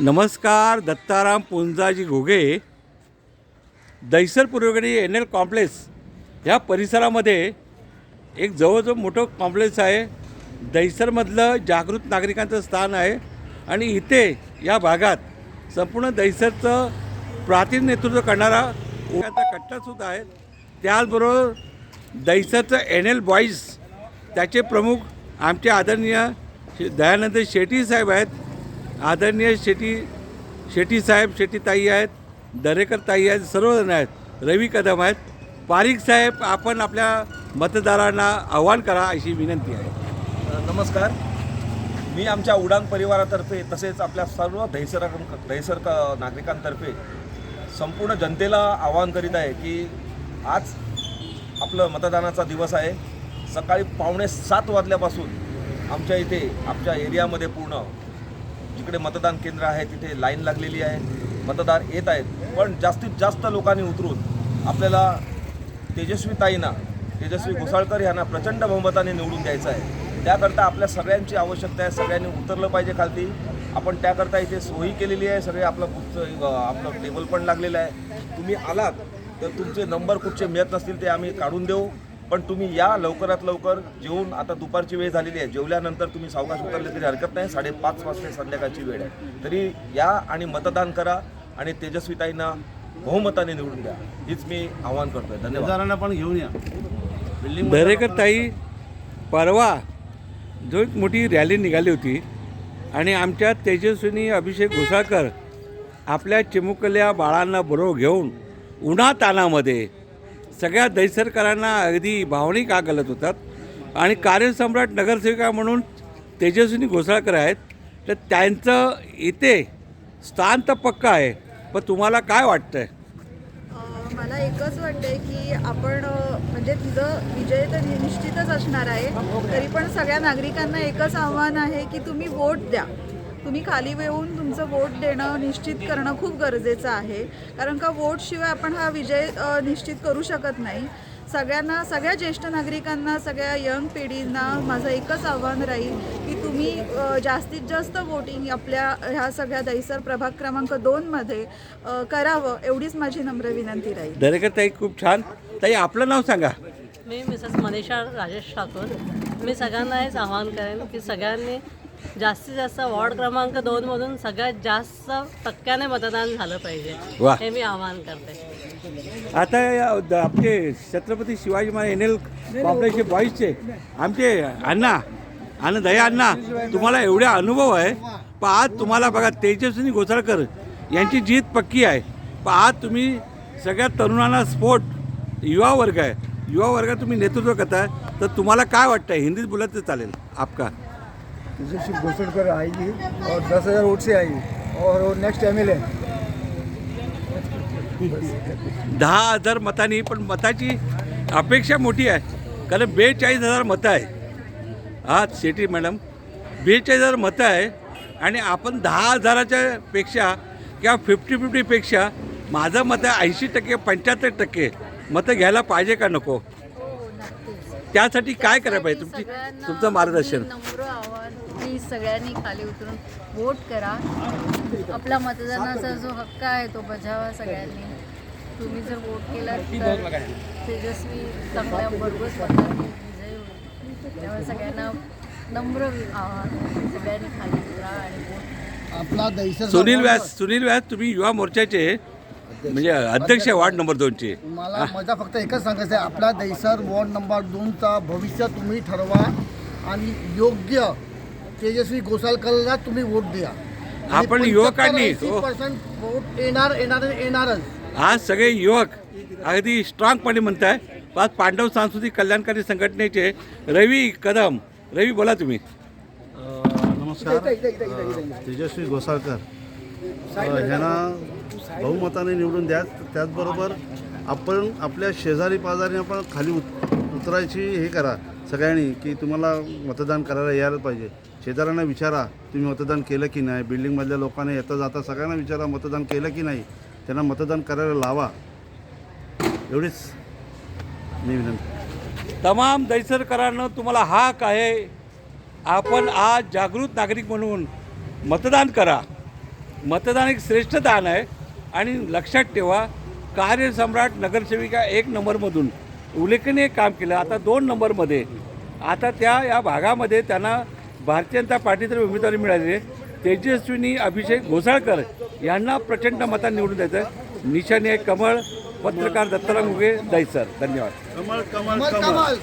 नमस्कार दत्ताराम पुंजाजी घोगे. दैसर पूर्वेकडे N L complex ह्या परिसरामध्ये एक जवळजवळ मोठं कॉम्प्लेक्स आहे. दैसरमधलं जागृत नागरिकांचं स्थान आहे आणि इथे या भागात संपूर्ण दैसरचं प्राचीन नेतृत्व करणारा त्यांचा कट्टासुद्धा आहे. त्याचबरोबर दैसरचं एन एल बॉईज त्याचे प्रमुख आमचे आदरणीय दयानंद शेट्टी साहेब आहेत. आदरणीय शेटी शेटी साहेब शेट्टी ताई आहेत दरेकर ताई आहेत सर्वजण आहेत रवी कदम आहेत. पारिक साहेब आपण आपल्या मतदारांना आव्हान करा अशी विनंती आहे. नमस्कार. मी आमच्या उडान परिवारातर्फे तसेच आपल्या सर्व दहिसर दहिसर नागरिकांतर्फे संपूर्ण जनतेला आवाहन करीत आहे की आज आपलं मतदानाचा दिवस आहे. सकाळी पावणे सात वाजल्यापासून आमच्या इथे आमच्या एरियामध्ये पूर्ण जिकडे मतदान केंद्र आहे तिथे लाईन लागलेली आहे. मतदार येत आहेत. पण जास्तीत जास्त लोकांनी उतरून आपल्याला तेजस्वी ताईंना तेजस्वी घोसाळकर यांना प्रचंड बहुमताने निवडून द्यायचं आहे. त्याकरता आपल्या सगळ्यांची आवश्यकता आहे. सगळ्यांनी उतरलं पाहिजे खालती. आपण त्याकरता इथे सोयी केलेली आहे. सगळे आपलं कुठचं आपलं टेबल पण लागलेलं आहे. तुम्ही आलात तर तुमचे नंबर कुठचे मिळत नसतील ते आम्ही काढून देऊ. पण तुम्ही या लवकरात लवकर जेवून आता दुपारची वेळ झालेली आहे. जेवल्यानंतर तुम्ही सावकाश उतरले तरी हरकत नाही. साडेपाच वाजता संध्याकाळची वेळ आहे. तरी या आणि मतदान करा आणि तेजस्वीताईंना बहुमताने निवडून द्या. हीच मी आवाहन करतोय. धन्यवाद. पण घेऊन या. बिल्डिंग दरेकर ताई परवा जो एक मोठी रॅली निघाली होती आणि आमच्या तेजस्विनी अभिषेक घोसाळकर आपल्या चिमुकल्या बाळांना बरोबर घेऊन उन्हातानामध्ये सगळ्या दैसरकरांना अगदी भावनिक आग घालत होतात. आणि कार्यसम्राट नगरसेविका म्हणून तेजस्विनी घोसाळकर आहेत तर त्यांचं इथे स्थान तर पक्का आहे पण तुम्हाला काय वाटतंय? आहे मला एकच वाटतंय की आपण म्हणजे तिचं विजय तर निश्चितच असणार आहे तरी पण सगळ्या नागरिकांना एकच आव्हान आहे की तुम्ही वोट द्या. तुम्ही खाली येऊन तुमचं वोट देणं निश्चित करणं खूप गरजेचं आहे. कारण का वोटशिवाय आपण हा विजय निश्चित करू शकत नाही. सगळ्यांना सगळ्या ज्येष्ठ नागरिकांना सगळ्या यंग पिढींना माझं एकच आव्हान राहील की तुम्ही जास्तीत जास्त वोटिंग आपल्या ह्या सगळ्या दैसर प्रभाग क्रमांक दोनमध्ये करावं एवढीच माझी नम्र विनंती राहील. दरेकर ताई खूप छान. ताई आपलं नाव सांगा. मी मिसेस मनीषा राजेश ठाकूर. मी सगळ्यांना हेच आवाहन करेन की सगळ्यांनी जास्तीत जास्त वॉर्ड क्रमांक दोनमधून सगळ्यात जास्त टक्क्याने मतदान झालं पाहिजे. हे मी आवाहन करते. आता या द- आपले छत्रपती शिवाजी महाराज एन एल कॉम्प्लेक्सचे बॉईजचे आमचे अण्णा आणि दया अण्णा तुम्हाला एवढा अनुभव आहे. पण आज तुम्हाला बघा तेजस्विनी घोसाळकर यांची जीत पक्की आहे. पण आज तुम्ही सगळ्या तरुणांना स्पोर्ट युवा वर्ग आहे. युवा वर्गात तुम्ही नेतृत्व करताय. तर तुम्हाला काय वाटतं हिंदीत बोलत तर चालेल. आपका. तेजस्वी घोषणकर आएगी और दस हज़ार वोट से आएगी और वो नेक्स्ट एम एल दहा हजार मतांनी पण मताची अपेक्षा मोठी आहे. कारण बेचाळीस हजार मतं आहे. हा शेटी मॅडम बेचाळीस हजार मतं आहे आणि आपण दहा हजाराच्या पेक्षा किंवा फिफ्टी फिफ्टीपेक्षा माझं मत आहे ऐंशी टक्के पंच्याहत्तर टक्के मतं घ्यायला पाहिजे का नको? त्यासाठी काय करायला पाहिजे? तुमची तुमचं मार्गदर्शन. प्लीज सगळ्यांनी खाली उतरून वोट करा. आपला मतदानाचा जो हक्क आहे तो बजावा सगळ्यांनी. तुम्ही जर वोट केला तर तेजस्वी चांगल्या भरघोस मतांनी विजय होईल. त्यामुळे सगळ्यांना नम्र आव्हान. सगळ्यांनी खाली उतरा आणि वोट आपला दैसर सुनील व्यास सुनील व्यास तुम्ही युवा मोर्चाचे म्हणजे अध्यक्ष आहे वार्ड नंबर दोनचे. मला माझा फक्त एकच सांगायचं आहे. आपला दैसर वॉर्ड नंबर दोनचा भविष्य तुम्ही ठरवा आणि योग्य तेजस्वी घोसाळकरला तुम्ही वोट द्या. आपण युवकांनी, हो. पर्सेंट वोट येणार येणार येणारच. आज सगळे युवक अगदी स्ट्रॉंगपणे म्हणत आहे आज पांडव सांस्कृतिक कल्याणकारी संघटनेचे रवी कदम. रवी बोला तुम्ही. नमस्कार. तेजस्वी घोसाळकर ह्यांना बहुमताने निवडून द्या त्याचबरोबर आपण आपल्या शेजारी पाजारी आपण खाली उत उतरायची हे करा. सगळ्यांनी की तुम्हाला मतदान करायला यायला पाहिजे. शेजाऱ्यांना विचारा तुम्ही मतदान केलं की नाही? बिल्डिंगमधल्या लोकांना येता जाता सगळ्यांना विचारा मतदान केलं की नाही? त्यांना मतदान करायला लावा. एवढीच मी विनंती. तमाम दैसरकरांना तुम्हाला हाक आहे. आपण आज जागृत नागरिक म्हणून मतदान करा. मतदान एक श्रेष्ठ दान आहे. आणि लक्षात ठेवा कार्यसम्राट नगरसेविका एक नंबरमधून उल्लेखनीय काम केलं. आता दोन नंबरमध्ये. आता त्या या भागामध्ये त्यांना भारतीय जनता पार्टीतर्फे उमेदवारी मिळाली तेजस्विनी अभिषेक घोसाळकर यांना प्रचंड मतात निवडून द्यायचं आहे. कमळ पत्रकार दत्ताराम उगे दैसर धन्यवाद. कमल कमल कमल